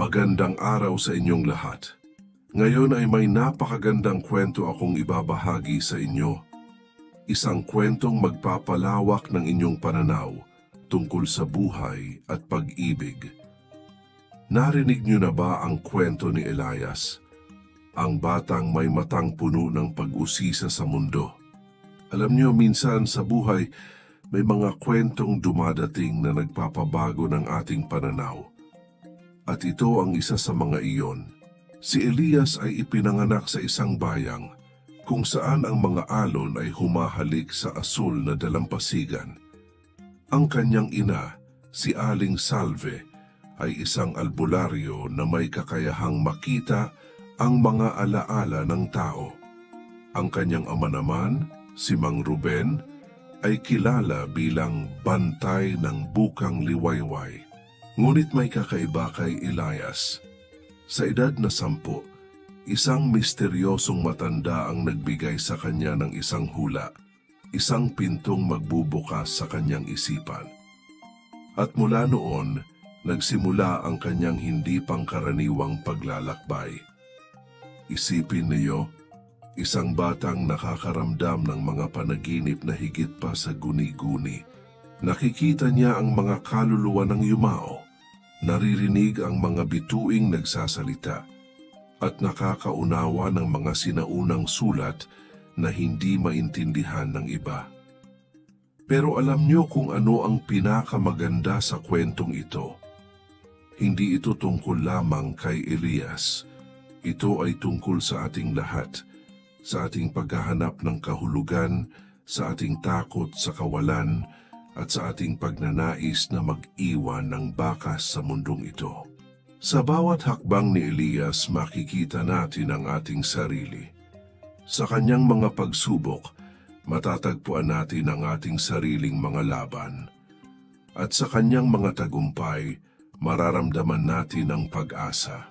Magandang araw sa inyong lahat. Ngayon ay may napakagandang kwento akong ibabahagi sa inyo. Isang kwentong magpapalawak ng inyong pananaw tungkol sa buhay at pag-ibig. Narinig niyo na ba ang kwento ni Elias? Ang batang may matang puno ng pag-usisa sa mundo. Alam niyo, minsan sa buhay, may mga kwentong dumadating na nagpapabago ng ating pananaw. At ito ang isa sa mga iyon. Si Elias ay ipinanganak sa isang bayang kung saan ang mga alon ay humahalik sa asul na dalampasigan. Ang kanyang ina, si Aling Salve, ay isang albularyo na may kakayahang makita ang mga alaala ng tao. Ang kanyang ama naman, si Mang Ruben, ay kilala bilang bantay ng bukang liwayway. Ngunit may kakaiba kay Elias. Sa edad na sampu, isang misteryosong matanda ang nagbigay sa kanya ng isang hula, isang pintong magbubukas sa kanyang isipan. At mula noon, nagsimula ang kanyang hindi pangkaraniwang paglalakbay. Isipin niyo, isang batang nakakaramdam ng mga panaginip na higit pa sa guni-guni. Nakikita niya ang mga kaluluwa ng yumao, naririnig ang mga bituing nagsasalita, at nakakaunawa ng mga sinaunang sulat na hindi maintindihan ng iba. Pero alam niyo kung ano ang pinakamaganda sa kwentong ito. Hindi ito tungkol lamang kay Elias. Ito ay tungkol sa ating lahat, sa ating paghahanap ng kahulugan, sa ating takot sa kawalan, at sa ating pagnanais na mag-iwan ng bakas sa mundong ito. Sa bawat hakbang ni Elias makikita natin ang ating sarili. Sa kanyang mga pagsubok, matatagpuan natin ang ating sariling mga laban. At sa kanyang mga tagumpay, mararamdaman natin ang pag-asa.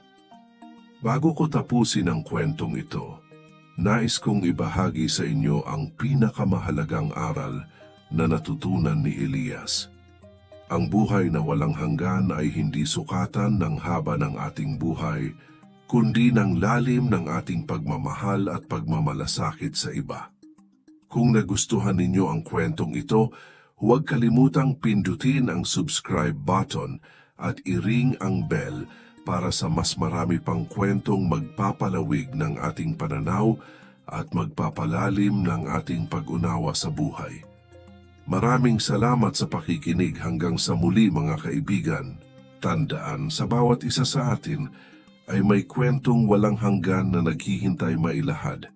Bago ko tapusin ang kwentong ito, nais kong ibahagi sa inyo ang pinakamahalagang aral na natutunan ni Elias. Ang buhay na walang hanggan ay hindi sukatan ng haba ng ating buhay, kundi ng lalim ng ating pagmamahal at pagmamalasakit sa iba. Kung nagustuhan ninyo ang kwentong ito, huwag kalimutang pindutin ang subscribe button at iring ang bell para sa mas marami pang kwentong magpapalawig ng ating pananaw at magpapalalim ng ating pag-unawa sa buhay. Maraming salamat sa pakikinig hanggang sa muli mga kaibigan. Tandaan, sa bawat isa sa atin ay may kwentong walang hanggan na naghihintay mailahad